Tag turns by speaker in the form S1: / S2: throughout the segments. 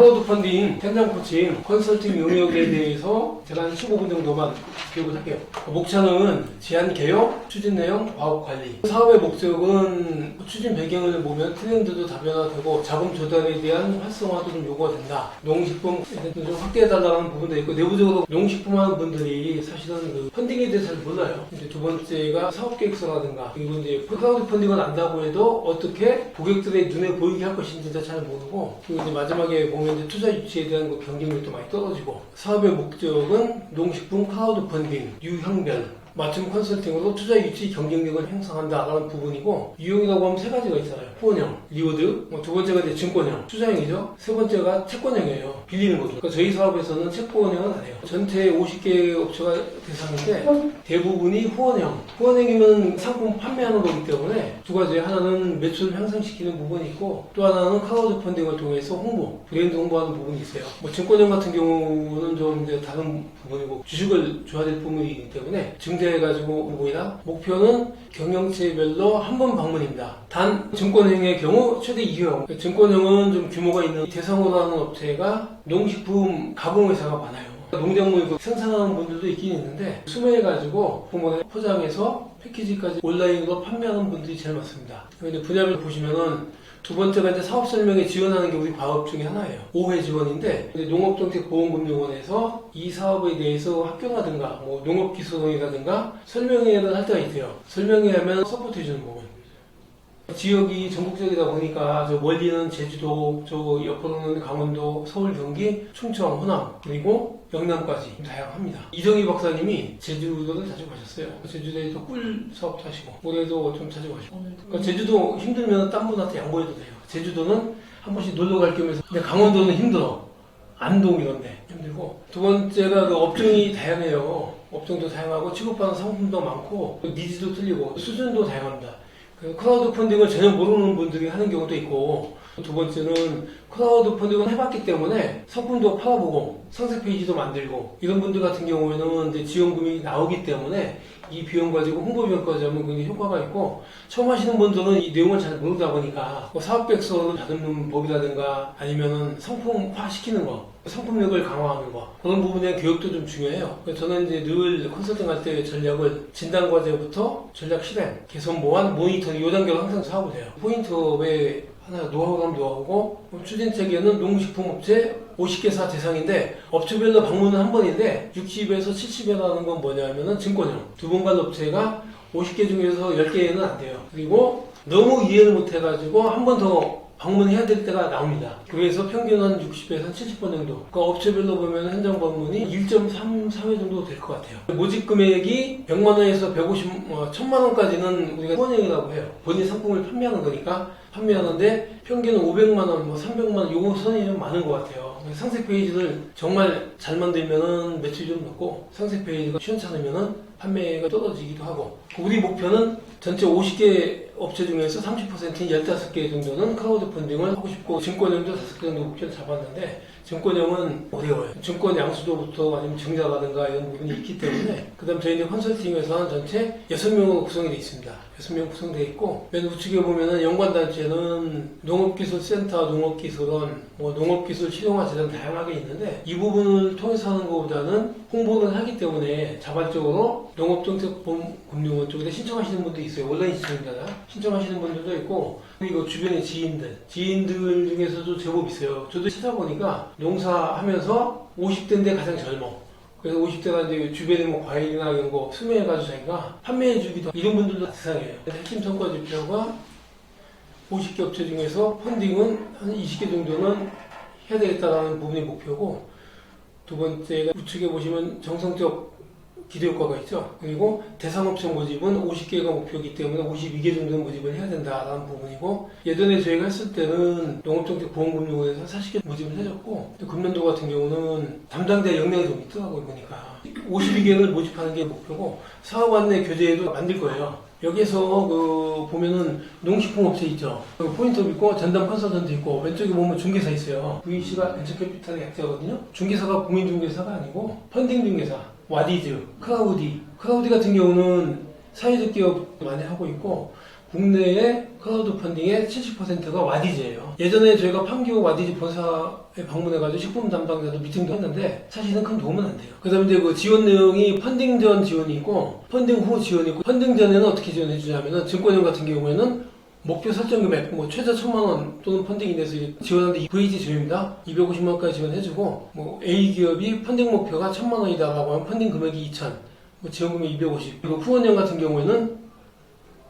S1: 크라우드 펀딩, 현장 코칭, 컨설팅 용역에 대해서 제가 한 15분 정도만 교육을 할게요. 목차는 제안 개혁, 추진 내용, 과업 관리. 사업의 목적은 추진 배경을 보면 트렌드도 다변화되고 자금 조달에 대한 활성화도 좀 요구가 된다. 대해서 좀 확대해달라는 부분도 있고 내부적으로 농식품 하는 분들이 사실은 그 펀딩에 대해서 잘 몰라요. 이제 두 번째가 사업 계획서라든가 그리고 이제 크라우드 펀딩을 안다고 해도 어떻게 고객들의 눈에 보이게 할 것인지 잘 모르고 그리고 이제 마지막에 보면 이제 투자 유치에 대한 그 경쟁력도 많이 떨어지고 사업의 목적은 농식품 크라우드 펀딩, 유형별 맞춤 컨설팅으로 투자 유치 경쟁력을 형성한다라는 부분이고 유형이라고 하면 세 가지가 있잖아요. 후원형, 리워드, 뭐 두 번째가 이제 증권형, 투자형이죠. 세 번째가 채권형이에요. 빌리는 거죠. 그러니까 저희 사업에서는 채권형은 안 해요. 전체 50개 업체가 대상인데 대부분이 후원형. 후원형이면 상품 판매하는 거기 때문에 두 가지 하나는 매출을 향상시키는 부분이 있고 또 하나는 크라우드 펀딩을 통해서 홍보, 브랜드 홍보하는 부분이 있어요. 뭐 증권형 같은 경우는 좀 이제 다른 부분이고 주식을 줘야 될 부분이기 때문에 증대해가지고 홍보이다. 목표는 경영체별로 한 번 방문입니다. 단 증권 형의 경우 최대 2회. 증권형은 좀 규모가 있는 대상으로 하는 업체가 농식품 가공회사가 많아요. 농작물 그 생산하는 분들도 있긴 있는데 수매해가지고 부모에 포장해서 패키지까지 온라인으로 판매하는 분들이 제일 많습니다. 근데 분야를 보시면은 두 번째가 이제 사업 설명에 지원하는 게 우리 과업 중에 하나예요. 5회 지원인데 농업정책보험금융원에서 이 사업에 대해서 학교라든가 뭐 농업기술원이라든가 설명회를 할 때가 있대요. 설명회 하면 서포트 해주는 부분. 지역이 전국적이다 보니까 저 멀리는 제주도, 저 옆으로는 강원도, 서울, 경기, 충청, 호남 그리고 영남까지 다양합니다. 이정희 박사님이 제주도를 자주 가셨어요. 제주도에서 꿀 사업도 하시고 올해도 좀 자주 가시고 그러니까 제주도 힘들면 딴 분한테 양보해도 돼요. 제주도는 한 번씩 놀러 갈 겸해서 근데 강원도는 힘들어. 안동 이런데 힘들고 두 번째가 그 업종이 다양해요. 업종도 다양하고 취급하는 상품도 많고 그 니즈도 틀리고 수준도 다양합니다. 그 크라우드 펀딩을 전혀 모르는 분들이 하는 경우도 있고 두 번째는 크라우드 펀딩을 해봤기 때문에 상품도 팔아보고 상세 페이지도 만들고 이런 분들 같은 경우에는 이제 지원금이 나오기 때문에 이 비용 가지고 홍보 비용까지 하면 굉장히 효과가 있고 처음 하시는 분들은 이 내용을 잘 모르다 보니까 뭐 사업백서를 다듬는 법이라든가 아니면은 상품화 시키는 거 상품력을 강화하는 거 그런 부분에 교육도 좀 중요해요. 저는 이제 늘 컨설팅 할 때 전략을 진단 과제부터 전략 실행, 개선 보완, 모니터링 이 단계로 항상 사업을 해요. 포인트업의 하나 노하우랑 노하우고 추진 체계는 농식품 업체 50개사 대상인데 업체별로 방문은 한 번인데 60에서 70회라는 건 뭐냐면은 증권형 두번갈 업체가 50개 중에서 10개는 안 돼요. 그리고 너무 이해를 못 해가지고 한 번 더 방문해야 될 때가 나옵니다. 그래서 평균 한 60에서 70번 정도. 그 업체별로 보면 현장 방문이 1.3, 4회 정도 될 것 같아요. 모집 금액이 100만 원에서 150, 어, 1000만 원까지는 우리가 후원형이라고 해요. 본인 상품을 판매하는 거니까 판매하는데 평균 500만 원, 뭐 300만 원 요거 선이 좀 많은 것 같아요. 상세 페이지를 정말 잘 만들면은 매출이 좀 높고 상세 페이지가 시원찮으면은 판매가 떨어지기도 하고 우리 목표는 전체 50개 업체 중에서 30%인 15개 정도는 크라우드 펀딩을 하고 싶고 증권형도 5개 정도 목표를 잡았는데 증권형은 어려워요. 증권 양수도부터 아니면 증자라든가 이런 부분이 있기 때문에 그 다음 저희는 컨설팅에서 한 전체 6명으로 구성이 되어 있습니다. 6명 구성되어 있고 맨 우측에 보면은 연관단체는 농업기술센터, 농업기술원, 뭐 농업기술 실용화 재단 다양하게 있는데 이 부분을 통해서 하는 것보다는 홍보를 하기 때문에 자발적으로 농업정책금융원 쪽에 신청하시는 분도 있어요. 온라인 신청자가 신청하시는 분들도 있고 그리고 주변의 지인들, 지인들 중에서도 제법 있어요. 저도 찾아보니까 농사하면서 50대인데 가장 젊어. 그래서 50대가 이제 주변에 뭐 과일이나 이런 거 수매해가지고 자기가 판매해주기도 이런 분들도 대상이에요. 핵심 성과 지표가 50개 업체 중에서 펀딩은 한 20개 정도는 해야 되겠다라는 부분이 목표고 두 번째가 우측에 보시면 정성적 기대 효과가 있죠. 그리고 대상업체 모집은 50개가 목표이기 때문에 52개 정도는 모집을 해야 된다라는 부분이고 예전에 저희가 했을 때는 농업정책 보험금융원에서 40개 모집을 해줬고 또 금년도 같은 경우는 담당자 역량이 좀 있더라고요 보니까 52개를 모집하는 게 목표고 사업 안내 교재도 만들 거예요. 여기서 그 보면은 농식품 업체 있죠. 여기 포인트업 있고 전담 컨설턴트 있고 왼쪽에 보면 중개사 있어요. VC가 벤처캐피탈의 약자거든요. 중개사가 공인중개사가 아니고 펀딩 중개사, 와디즈, 크라우디. 크라우디 같은 경우는 사회적 기업 많이 하고 있고 국내의 클라우드 펀딩의 70%가 와디즈예요. 예전에 저희가 판교 와디즈 본사에 방문해가지고 식품 담당자도 미팅도 했는데 사실은 큰 도움은 안 돼요. 그다음에 그 지원 내용이 펀딩 전 지원이 있고 펀딩 후 지원이 있고 펀딩 전에는 어떻게 지원해 주냐면은 증권형 같은 경우에는 목표 설정 금액 뭐 최저 천만 원 또는 펀딩 이내에서 지원하는데 VT 지원입니다. 250만 원까지 지원해주고 뭐 A 기업이 펀딩 목표가 천만 원이다라고 하면 펀딩 금액이 2천, 뭐 지원 금액 250. 그리고 후원형 같은 경우에는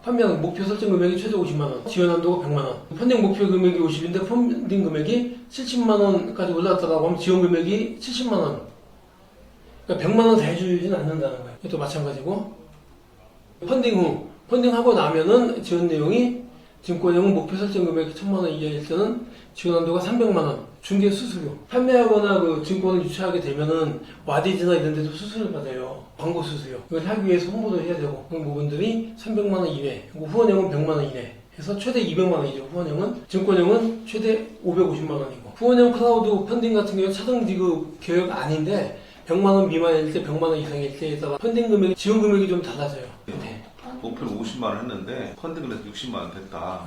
S1: 판매한 목표 설정 금액이 최저 50만 원, 지원 한도가 100만 원. 펀딩 목표 금액이 50인데 펀딩 금액이 70만 원까지 올랐다라고 하면 지원 금액이 70만 원. 그러니까 100만 원 다 해주지는 않는다는 거예요. 이것도 마찬가지고 펀딩 후 펀딩하고 나면은 지원 내용이 증권형은 목표 설정 금액이 1000만 원 이하일 때는 지원 한도가 300만 원. 중개 수수료. 판매하거나 그 증권을 유치하게 되면은 와디즈나 이런 데도 수수료를 받아요. 광고 수수료. 이걸 하기 위해서 홍보도 해야 되고 그런 부분들이 300만 원 이내. 후원형은 100만 원 이내. 해서 최대 200만 원이죠. 후원형은 증권형은 최대 550만 원이고 후원형 클라우드 펀딩 같은 경우 차등 지급 계획 아닌데 100만 원 미만일 때 100만 원 이상일 때에 따라 펀딩 금액 지원 금액이 좀 달라져요. 네.
S2: 목표를 50만 원 했는데 펀딩을 해서 60만 원 됐다.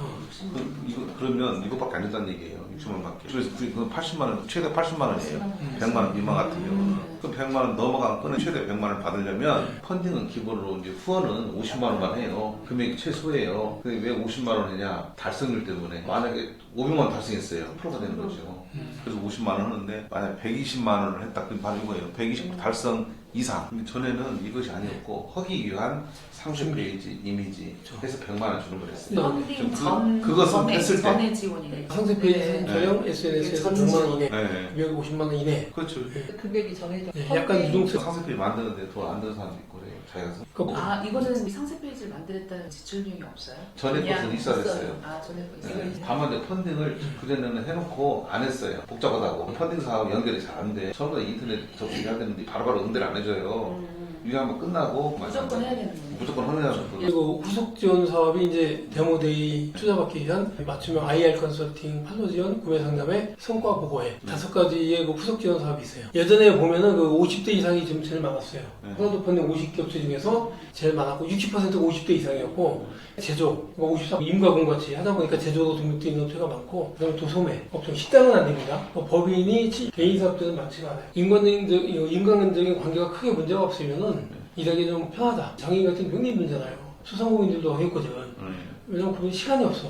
S2: 그, 이거, 그러면 이것밖에 안 된다는 얘기예요. 60만 원밖에. 그래서 그- 그건 80만 원, 최대 80만 원이에요. 100만 원 미만 같은 경우는. 그 100만 원 넘어간 거는 최대 100만 원을 받으려면 펀딩은 기본으로 이제 후원은 50만 원만 해요. 금액이 최소예요. 근데 왜 50만 원 했냐? 달성률 때문에. 만약에 500만 원 달성했어요. 프로가 되는 거죠. 그래서 50만 원 하는데 만약 120만 원을 했다. 그럼 바로 이거예요. 120 달성 이상. 근데 전에는 이것이 아니었고 하기 위한 상세 페이지, 이미지 해서 100만 원 주는 거랬어요.
S3: 펀딩
S2: 그-
S3: 전
S2: 그것은
S3: 전에,
S2: 했을 때.
S3: 전에 지원이네.
S1: 상세 페이지
S3: 네.
S1: 선처형 SNS에서
S3: 전
S1: 100만 원 이내,
S2: 네.
S1: 250만 원 이내.
S2: 그렇죠.
S3: 금액이 정해져.
S1: 네, 약간 유동성.
S2: 상세 페이지 만드는데 돈 안 드는 사람도 있고 그래요. 자기가
S1: 그러니까
S3: 아 이거는 상세 페이지를 만들었다는 지출 비용이 없어요?
S2: 전에
S3: 그냥
S2: 것은 있어야
S3: 있어요.
S2: 됐어요.
S3: 아 전에 거
S2: 네.
S3: 있어요.
S2: 다만 이제 펀딩을 그전에는 해놓고 안 했어요. 복잡하다고. 펀딩 사하고 연결이 잘 안 돼. 처음에 인터넷 접속해야 되는데 바로바로 응대를 안 해줘요.
S3: 음,
S2: 이게 한번 끝나고
S3: 무조건 해야 되는 거네.
S2: 무조건 하느냐고 그거.
S1: 그리고 후속 지원 사업이 이제 데모데이 투자받기 위한 맞춤형 IR 컨설팅, 판로 지원, 구매 상담의 성과 보고회 다섯 가지의 그 후속 지원 사업이 있어요. 예전에 보면은 그 50대 이상이 지금 제일 많았어요.
S2: 네.
S1: 클라우드 펀딩 50개 업체 중에서 제일 많았고 60%가 50대 이상이었고 제조, 54 임과공 같이 하다 보니까 제조로 등록돼 있는 업체가 많고 그다음에 도소매, 업종 식당은 안 됩니다. 뭐 법인이 치- 개인 사업들은 많지가 않아요. 인간적 인간적인 관계가 크게 문제가 없으면은 일하기 좀 편하다. 장애인 같은 경리 문제잖아요. 소상공인들도 하겠거든.
S2: 네.
S1: 왜냐면 그분 시간이 없어.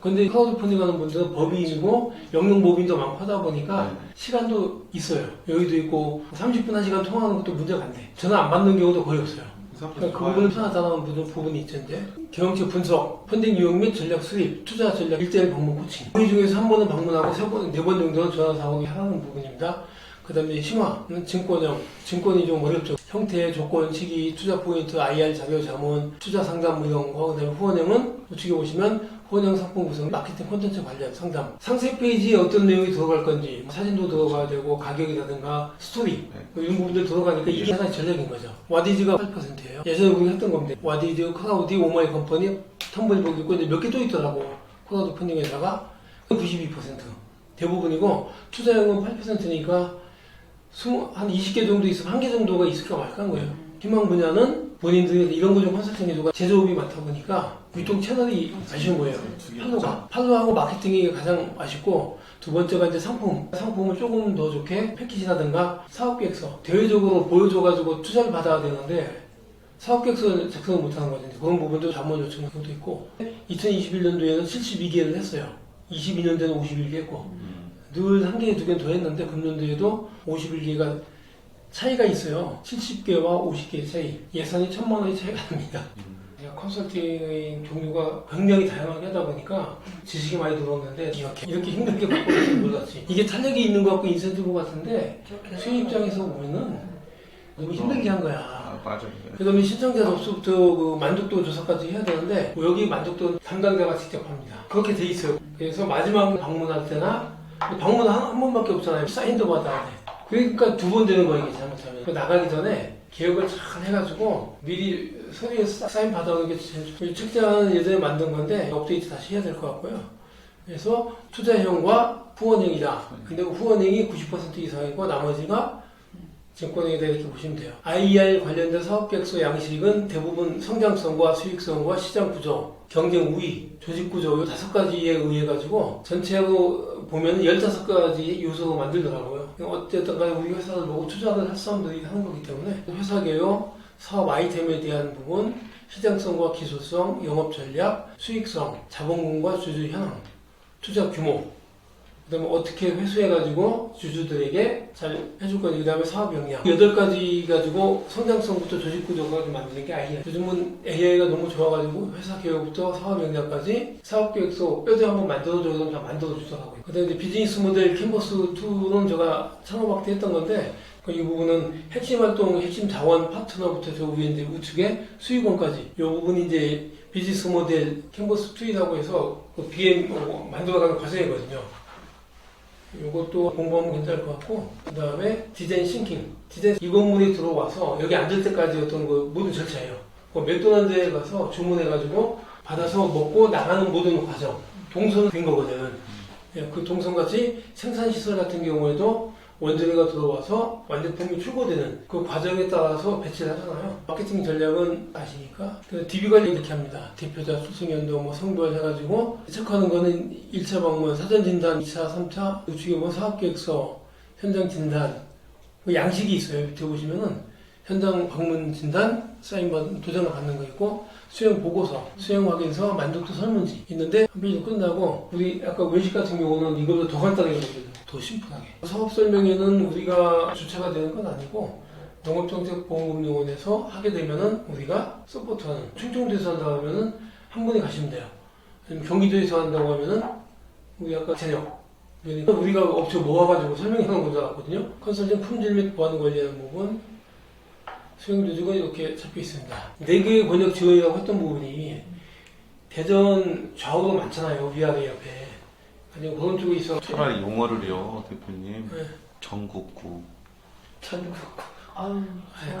S1: 근데 클라우드 펀딩 하는 분들은 법인이고 영농법인도 많고 하다 보니까
S2: 네.
S1: 시간도 있어요. 여기도 있고 30분 한 시간 통화하는 것도 문제가 안 돼. 전화 안 받는 경우도 거의 없어요. 그러니까 그 부분은 편하다는 부분, 부분이 있던데 경영체 분석, 펀딩 유형 및 전략 수립, 투자 전략, 일대일 방문 코칭 그 중에서 한 번은 방문하고 세 번, 네 번 정도는 전화 사용이 하라는 부분입니다. 그 다음에 심화는 증권형, 증권이 좀 어렵죠. 형태, 조건, 시기, 투자 포인트, IR 자료 자문, 투자 상담 뭐 이런 거, 그 다음에 후원형은 우측에 보시면 후원형 상품 구성, 마케팅 콘텐츠 관련 상담. 상세 페이지에 어떤 내용이 들어갈 건지, 뭐 사진도 들어가야 되고, 가격이라든가, 스토리, 뭐 이런 부분들 들어가니까 이게 하나의 전략인 거죠. 와디즈가 8%예요. 예전에 우리가 했던 건데, 와디즈, 클라우디, 오마이 컴퍼니, 텀블벅 있고, 이제 몇개 또 있더라고. 클라우드 펀딩에다가 92%. 대부분이고, 투자형은 8%니까, 한 20개 정도 있으면 한 개 정도가 있을까 말까 한 거예요. 희망 분야는 본인들이 이런 거 좀 컨설팅 해주고 제조업이 많다 보니까 유통 채널이 아쉬운 거예요. 팔로가. 팔로하고 마케팅이 가장 아쉽고 두 번째가 이제 상품. 상품을 조금 더 좋게 패키지라든가 사업 계획서. 대외적으로 보여줘가지고 투자를 받아야 되는데 사업 계획서를 작성을 못하는 거죠. 그런 부분도 자문 요청인 경우도 있고 2021년도에는 72개를 했어요. 22년도에는 51개 했고 늘 한 개, 두 개 더 했는데 금년도에도 51개가 차이가 있어요. 70개와 50개의 차이. 예산이 천만 원의 차이가 납니다. 제가 컨설팅의 종류가 굉장히 다양하게 하다 보니까 지식이 많이 들어오는데 이렇게 이렇게 힘들게 바꾸는 줄 몰랐지. 이게 탄력이 있는 것 같고 인센티브 같은데 수익 입장에서 보면은 너무 힘들게 한 거야.
S2: 아, 맞아요.
S1: 그다음에 신청자 접수부터 그 만족도 조사까지 해야 되는데 뭐 여기 만족도 담당자가 직접 합니다. 그렇게 돼 있어요. 그래서 마지막 방문할 때나 방문 한, 한 번밖에 없잖아요. 사인도 받아야 돼. 그러니까 두 번 되는 거예요. 이게 잘못하면. 그 나가기 전에 계획을 잘 해가지고 미리 서류에 사- 사인 받아오는 게 제일 좋- 책자는 예전에 만든 건데 업데이트 다시 해야 될 것 같고요. 그래서 투자형과 후원형이다. 근데 그 후원형이 90% 이상이고 나머지가 증권에 대해 이렇게 보시면 돼요. IR 관련된 사업계획서 양식은 대부분 성장성과 수익성과 시장 구조, 경쟁 우위, 조직 구조 이 다섯 가지에 의해 가지고 전체로 보면 15가지 요소로 만들더라고요. 어쨌든 간에 우리 회사를 보고 투자를 할 사람들이 하는 거기 때문에 회사 개요, 사업 아이템에 대한 부분, 시장성과 기술성, 영업 전략, 수익성, 자본금과 주주 현황, 투자 규모, 그다음에 어떻게 회수해가지고 주주들에게 잘 해줄 건지 그다음에 사업 역량 여덟 가지 가지고 성장성부터 조직 구조까지 만드는 게 AI. 요즘은 AI가 너무 좋아가지고 회사 개요부터 사업 역량까지 사업 계획서 뼈대 한번 만들어줘야 되면 다 만들어주더라고요. 그다음에 비즈니스 모델 캔버스 2는 제가 창업학 때 했던 건데 그이 부분은 핵심 활동, 핵심 자원 파트너부터 저 위에 이제 우측에 수익원까지 이 부분이 이제 비즈니스 모델 캔버스 2라고 해서 그 BM 만들어가는 과정이거든요. 이것도 공부하면 괜찮을 것 같고 그 다음에 디자인 싱킹. 디자인 이 건물이 들어와서 여기 앉을 때까지 어떤 그 모든 절차예요. 그 맥도날드에 가서 주문해가지고 받아서 먹고 나가는 모든 과정. 동선 된 거거든. 예, 그 동선같이 생산시설 같은 경우에도 원재료가 들어와서 완제품이 출고되는 그 과정에 따라서 배치를 하잖아요. 마케팅 전략은 아시니까. 그 DB 관리 이렇게 합니다. 대표자 수승연도 뭐 성별 해가지고 체크하는 거는 1차 방문, 사전 진단, 2차, 3차, 우측에 보면 사업계획서, 현장 진단, 그 양식이 있어요. 밑에 보시면은 현장 방문 진단, 사인 받은 도장을 받는 거 있고 수행 보고서, 수행 확인서, 만족도 설문지 있는데 한 페이지 끝나고 우리 아까 외식 같은 경우는 이거보다 더 간단하게 만들어요. 더 심플하게. 사업 설명회는 우리가 주체가 되는 건 아니고 농업정책보험금융원에서 하게 되면은 우리가 서포트하는 충청도에서 한다고 하면은 한 분이 가시면 돼요. 경기도에서 한다고 하면은 우리 아까 제력 그러니까 우리가 업체 모아가지고 설명하는 거같거든요 컨설팅 품질 및 보안 관리하는 부분 수행 조직은 이렇게 잡혀 있습니다. 네 개의 권역 지원이라고 했던 부분이 대전 좌우가 많잖아요. 위아래 옆에. 아니 그런 쪽에 있어.
S2: 차라리 용어를요, 대표님.
S1: 네.
S2: 전국구.
S1: 참
S3: 아유,